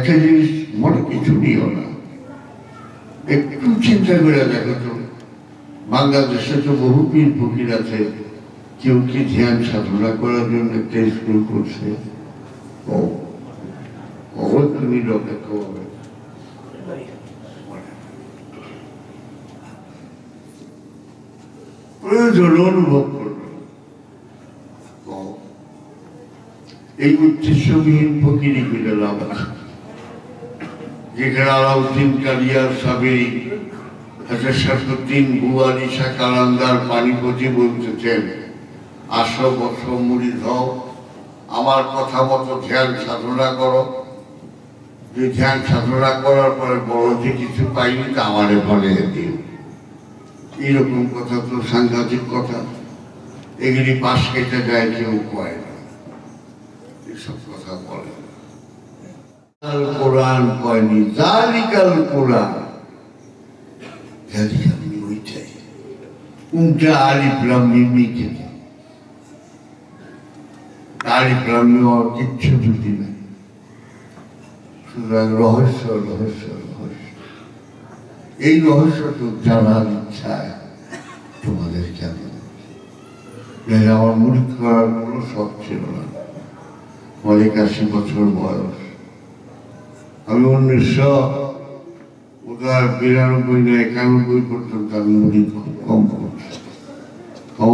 একটা জিনিস মনে কিছু নিও না। একটু চিন্তা করে দেখো তো, বাংলাদেশে তো বহু পীর ফকির আছে, কেউ কি ধ্যান সাধনা করার জন্য একটা স্কুল করছে? তুমি অপেক্ষা হবে প্রয়োজন অনুভব করবে। এই উদ্দেশ্যবিহীন ফকিরি করে লাভ আছে। যেখানে আলাউদ্দিন কালিয়ার সাবেরি হাজার শাসুদ্দিন বুয়ারি শাহ কালান্দার পানিপতি বলতেছেন, আসো বসো মুড়ি ধও, আমার কথা মতো ধ্যান সাধনা করো। যে ধ্যান সাধনা করার পরে বড় যে কিছু পাইনি তা আমারে বলে দিও। এইরকম কথা তো সাংঘাতিক কথা। এগুলি পাশ কেটে যায় কেউ কয় না। এসব কথা বলে। কোরআন কয়নি জালিকাল কোরআন। জালিকাল ওইটাই। উনটা আলিফ আলিফ কিচ্ছু নাই। সুতরাং রহস্য রহস্য রহস্য। এই রহস্যটুকু জানার ইচ্ছায় তোমাদের জানি আমার মুড়ি করার কোনো শখ ছিল না। আমার একাশি বছর বয়স। আমি উনিশশো বিরানব্বই না একানব্বই পর্যন্ত আমি খুব কম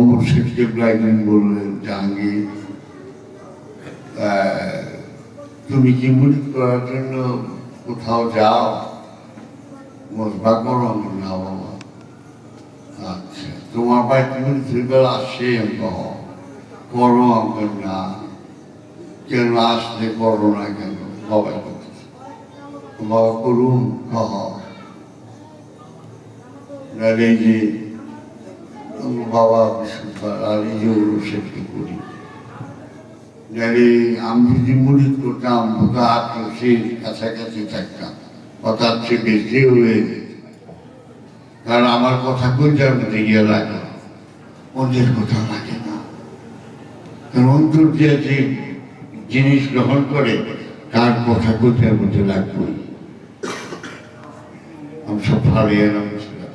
করছি। ব্লাইকেন বললেন, জাহাঙ্গীর তুমি কি মুড়ি করার জন্য কোথাও যাও? মজবা করো না বাবা। আচ্ছা তোমার ভাই তুমি দুইবেলা আসে করো আমাকে না। কেন আসলে করো না কেন? বাবা করুন কহ নাহলে এই আমার বাবা বিশুদ্ধার আর এই যে ওগুলো করি? নাহলে আমি যদি করতাম কাছাকাছি থাকতাম। বেশি হয়ে কারণ আমার কথা মধ্যে গিয়ে লাগে ওদের কথা লাগে না। কারণ অন্তর যে জিনিস গ্রহণ করে, তার কথা কোথার মধ্যে লাগবে আমি সব হারিয়ে নামছিলাম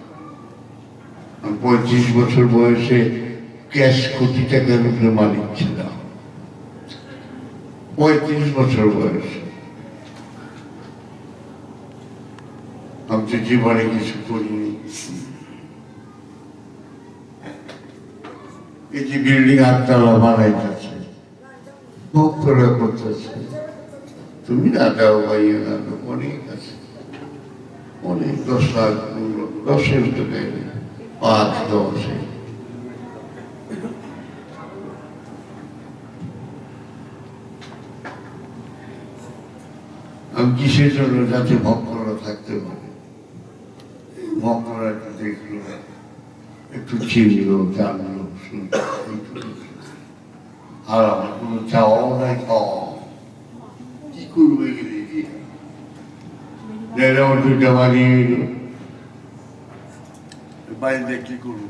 আমি পঁয়ত্রিশ বছর বয়সে ক্যাশ কোটি টাকার উপরে মালিক ছিলাম। পঁয়ত্রিশ বছর বয়সে। আমি তো জীবনে কিছু করিনি। এই যে বিল্ডিং আটতলা বানাইতেছে ভক্তরা করতেছে। তুমি না দাও ভাইয়া অনেক আছে। অনেক দশ লাখ দশের তো পাঁচ, দশে আমি কিসের জন্য যাতে ভক্তরা থাকতে পারে? ভক্তরা একটু দেখল, একটু চিনলো, জানলো আর আমার কোনো চাওয়াও নাই, পাওয়াও নাই। কি করবে গেলে জায়গাও দুইটা বাড়ি বাড়িতে কি করব?